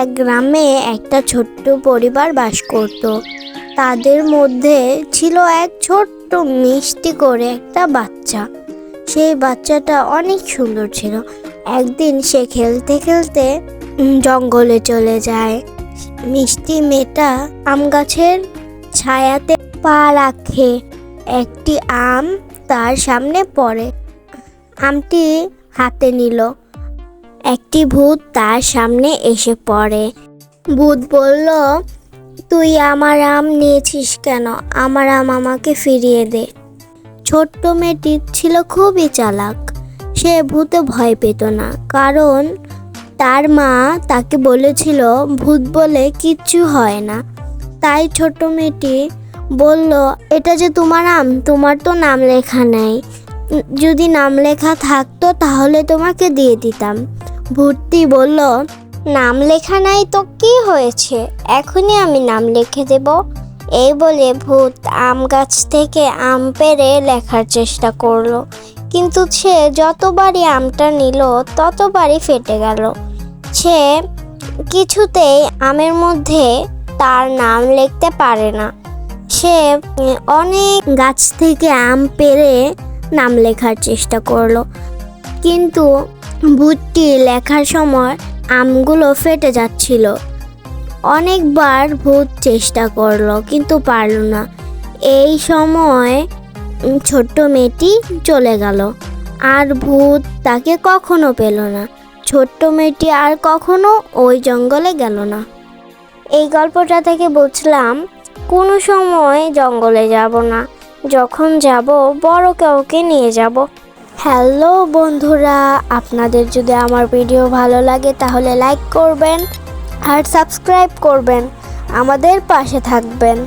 এক গ্রামে একটা ছোট্ট পরিবার বাস করত। তাদের মধ্যে ছিল এক ছোট্ট মিষ্টি করে একটা বাচ্চা। সেই বাচ্চাটা অনেক সুন্দর ছিল। একদিন সে খেলতে খেলতে জঙ্গলে চলে যায়। মিষ্টি মেয়েটা আম গাছের ছায়াতে পা রাখে। একটি আম তার সামনে পড়ে। আমটি হাতে নিল। একটি ভূত তার সামনে এসে পড়ে। ভূত বলল, তুই আমার আম নিয়েছিস কেন? আমার আম আমাকে ফিরিয়ে দে। ছোট্ট মেয়েটি ছিল খুবই চালাক। সে ভূতে ভয় পেত না, কারণ তার মা তাকে বলেছিল, ভূত বলে কিচ্ছু হয় না। তাই ছোট্ট মেয়েটি বলল, এটা যে তোমার আম, তোমার তো নাম লেখা নেই। যদি নাম লেখা থাকতো তাহলে তোমাকে দিয়ে দিতাম। ভূতটি বলল, নাম লেখা নাই তো কি হয়েছে? এখনই আমি নাম লিখে দেব। এই বলে ভূত আম গাছ থেকে আম পেরে লেখার চেষ্টা করল। কিন্তু সে যতবারই আমটা নিল, ততবারই ফেটে গেল। সে কিছুতেই আমের মধ্যে তার নাম লিখতে পারে না। সে অনেক গাছ থেকে আম পেড়ে নাম লেখার চেষ্টা করল। কিন্তু ভূতটি লেখার সময় আমগুলো ফেটে যাচ্ছিল। অনেকবার ভূত চেষ্টা করল, কিন্তু পারল না। এই সময় ছোট্ট মেয়েটি চলে গেল। আর ভূত তাকে কখনো পেল না। ছোট্ট মেয়েটি আর কখনো ওই জঙ্গলে গেল না। এই গল্পটা থেকে বুঝলাম, কোনো সময় জঙ্গলে যাব না। যখন যাব, বড় কাউকে নিয়ে যাব। হ্যালো বন্ধুরা, আপনাদের যদি আমার ভিডিও ভালো লাগে তাহলে লাইক করবেন আর সাবস্ক্রাইব করবেন। আমাদের পাশে থাকবেন।